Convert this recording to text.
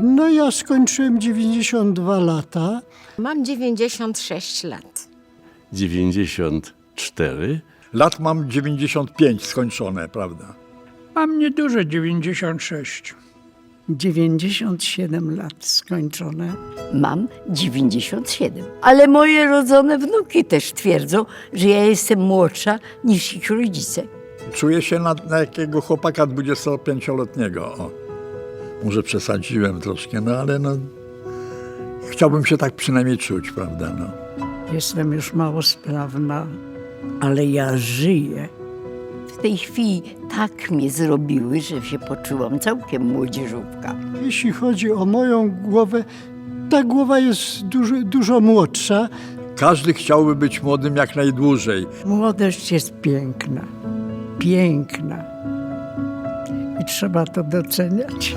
No ja skończyłem 92 lata. Mam 96 lat. 94. Lat mam 95 skończone, prawda? Mam nieduże 96. 97 lat skończone. Mam 97. Ale moje rodzone wnuki też twierdzą, że ja jestem młodsza niż ich rodzice. Czuję się na, na jakiego chłopaka 25-letniego. O. Może przesadziłem troszkę, no ale no... Chciałbym się tak przynajmniej czuć, prawda? No. Jestem już mało sprawna, ale ja żyję. W tej chwili tak mnie zrobiły, że się poczułam całkiem młodzieżówka. Jeśli chodzi o moją głowę, ta głowa jest dużo, dużo młodsza. Każdy chciałby być młodym jak najdłużej. Młodość jest piękna, piękna. I trzeba to doceniać.